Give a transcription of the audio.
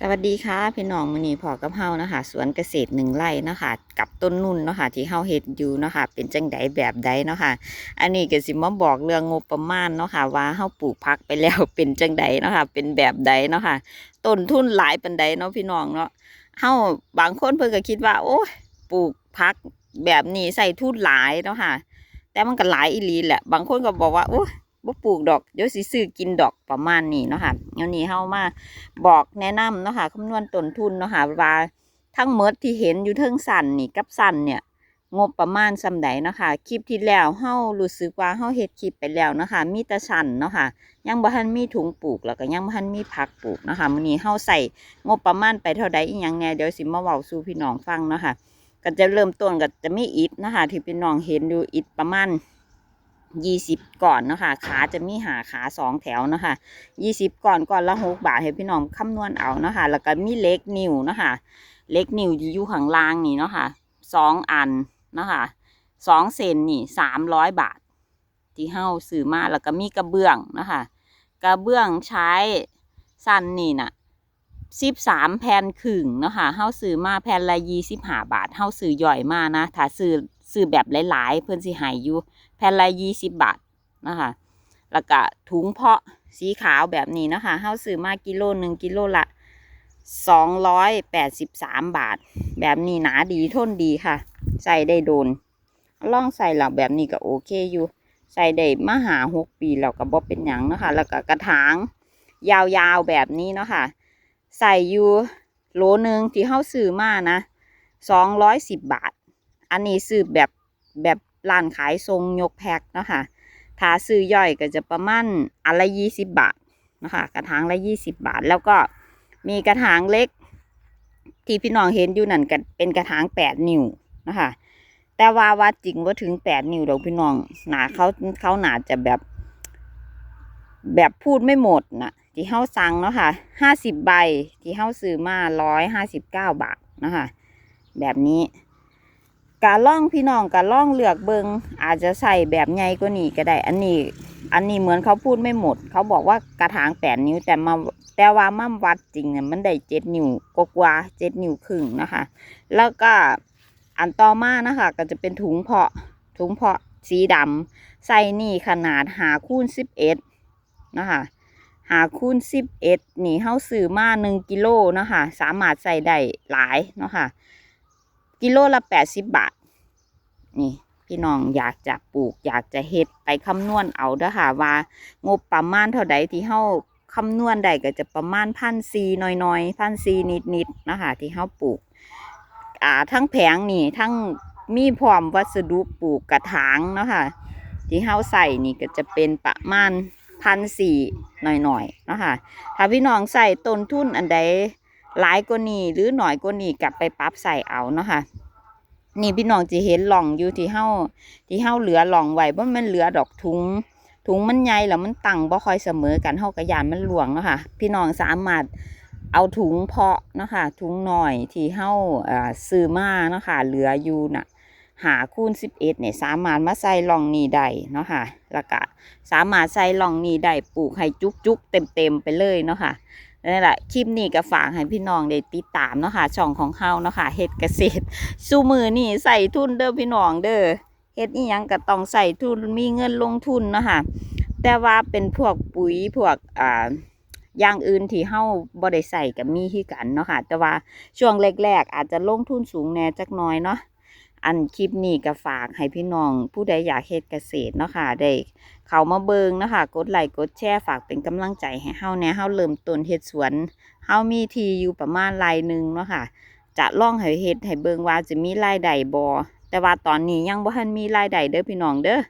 สวัสดีค่ะพี่น้องมือนี้พอกับเฮานะคะสวนเกษตรหนึ่งไร่นะคะกับต้นนุ่นนะคะที่เฮาเฮ็ดอยู่นะคะเป็นจังไดแบบใดเนาะคะอันนี้ก็สิมาบอกเรื่องงบประมาณเนาะค่ะว่าเฮาปลูกผักไปแล้วเป็นจังไดเนาะค่ะเป็นแบบใดเนาะค่ะต้นทุนหลายปานใดเนาะพี่น้องเนาะเฮาบางคนเพิ่นก็คิดว่า โอ้ยปลูกผักแบบนี้ใส่ทุนหลายเนาะค่ะแต่มันก็หลายอีหลีแหละบางคนก็บอกว่าโอ้ บ่ปลูกดอกเดี๋ยวสิซื้อกินดอกประมาณนี้เนาะค่ะเอานี้เฮามาบอกแนะนำเนาะค่ะคำนวณต้นทุนเนาะค่ะว่าทั้งหมดที่เห็นอยู่เทิงสันนี่กับสันเนี่ยงบประมาณสำใดเนาะค่ะคลิปที่แล้วเฮารู้สึกว่าเฮาเฮ็ดคลิปไปแล้วเนาะค่ะมีแต่สันเนาะค่ะยังบ่ทันมีถุงปลูกแล้วก็ยังบ่ทันมีผักปลูกเนาะค่ะมื้อนี้เฮาใส่งบประมาณไปเท่าใดอีหยังแน่เดี๋ยวสิมาเว้าสู่พี่น้องฟังเนาะค่ะก็จะเริ่มต้นก็จะมีอิฐนะคะที่พี่น้องเห็นอยู่อิฐประมาณ ยี่สิบก่อนเนาะค่ะขาจะมีหาขาสองแถวเนาะค่ะยี่สิบก่อนก่อนละหกบาทให้พี่น้องคำนวณเอาเนาะค่ะแล้วก็มีเล็กนิ้วเนาะค่ะเล็กนิ้วอยู่ข้างล่างนี่เนาะค่ะสองอันเนาะค่ะสองเซนนี่สามร้อยบาท ที่เฮาซื้อมาแล้วก็มีกระเบื้องเนาะค่ะกระเบื้องใช้สั้นนี่น่ะสิบสามแผ่นครึ่งเนาะค่ะเฮาซื้อมาแผ่นละยี่สิบห้าบาทเฮาซื้อย่อยมานะถ้าซื้อ ซื้อแบบหลาย ๆ เพื่อนสิหายอยู่แผ่นละยี่สิบบาทนะคะแล้วก็ถุงเพาะสีขาวแบบนี้นะคะเฮาซื้อมากิโลหนึ่งกิโลละสองร้อยแปดสิบสามบาท แบบนี้หนาดีทนดีค่ะ ใส่ได้โดนล่องใส่หลักแบบนี้ก็โอเคอยู่ใส่ได้มาหาหกปีแล้วก็บ่เป็นหยังนะคะแล้วก็กระถาง ยาวๆแบบนี้เนาะค่ะใส่อยู่โหลหนึ่งที่เฮาซื้อมานะสองร้อยสิบบาท อันนี้ซื้อแบบแบบร้านขายทรงยกแพ็คนะคะถ้าซื้อย่อยก็จะประมาณอันละยี่สิบบาทนะคะกระถางละยี่สิบบาท แล้วก็มีกระถางเล็ก ที่พี่น้องเห็นอยู่นั่นก็เป็นกระถางแปดนิ้วนะคะแต่ว่าว่าจริงว่าถึงแปดนิ้วดอกพี่น้องหนาเขาเขาหนาจะแบบ แบบพูดไม่หมดนะที่เฮาสั่งเนาะค่ะห้าสิบใบที่เฮาซื้อมาร้อยห้าสิบเก้าบาทนะคะแบบนี้ การล่องพี่น้องการล่องเลือกเบิงอาจจะใส่แบบใหญ่กว่านี้ก็ได้ อันนี้ อันนี้เหมือนเขาพูดไม่หมด เขาบอกว่ากระถางแปดนิ้วแต่มาแต่ว่ามั่มวัดจริงเนี่ยมันได้เจ็ดนิ้วกว่าเจ็ดนิ้วครึ่งนะคะ แล้วก็อันต่อมานะคะ ก็จะเป็นถุงเพาะถุงเพาะสีดำใส่นี่ขนาดหาคูณสิบเอ็ดนะคะหาคูณสิบเอ็ดนี่เฮาซื้อมาหนึ่งกิโลนะคะสามารถใส่ได้หลายเนาะค่ะ กิโลละแปดสิบบาท นี่ พี่น้องอยากจะปลูก อยากจะเฮ็ดไปคำนวณเอาเด้อค่ะว่า งบประมาณเท่าใดที่เฮาคำนวณได้ก็จะประมาณพันซีน้อยๆพันซีนิดๆนะคะที่เฮาปลูก อ่า ทั้งแผงนี่ทั้งมีพร้อมวัสดุปลูกกระถางเนาะค่ะที่เฮาใส่นี่ก็จะเป็นประมาณพันสี่หน่อยๆเนาะค่ะถ้าพี่น้องใส่ต้นทุนอันใด หลายกว่านี้หรือหน่อยกว่านี้กลับไปปรับใส่เอาเนาะค่ะนี่พี่น้องจะเห็นหล่องอยู่ที่เฮาที่เฮาเหลือหล่องไว้บ่แมันเหลือดอกถุงถุงมันใหญ่แล้วมันตั้งบ่ค่อยเสมอกันเฮากระยานมันหลวงเนาะค่ะ พี่น้องสามารถเอาถุงเพาะเนาะค่ะถุงหน่อยที่เฮาอ่าซื้อมาเนาะค่ะเหลืออยู่น่ะหาคูณสิบเอ็ดเนี่ยสามารถมาใส่หล่องนี้ได้เนาะค่ะแล้วก็สามารถใส่หล่องนี้ได้ปลูกให้จุกๆเต็มๆไปเลยเนาะค่ะ นั่นแหละคลิปนี้ก็ฝากให้พี่น้องได้ติดตามเนาะค่ะช่องของเฮาเนาะค่ะเฮ็ดเกษตรสู้มือนี่ใส่ทุนเด้อพี่น้องเด้อเฮ็ดอีหยังก็ต้องใส่ทุนมีเงินลงทุนเนาะค่ะแต่ว่าเป็นพวกปุ๋ยพวกอ่าอย่างอื่นที่เฮาบ่ได้ใส่ก็มีคือกันเนาะค่ะแต่ว่าช่วงแรกๆอาจจะลงทุนสูงแน่จักหน่อยเนาะ อันคลิปนี้ก็ฝากให้พี่น้อง ผู้ใดอยากเฮ็ดเกษตรเนาะค่ะได้เขามาเบิงเนาะคะกดไลค์กดแชร์ฝากเป็นกำลังใจให้เฮาแน่เฮาเริ่มต้นเฮ็ดสวนเฮามีทีอยู่ประมาณรายหนึ่งเนาะค่ะ จะล่องให้เฮ็ดให้เบิงว่าจะมีรายได้บ่แต่ว่าตอนนี้ยังบ่ทันมีรายได้เด้อพี่น้องเด้อ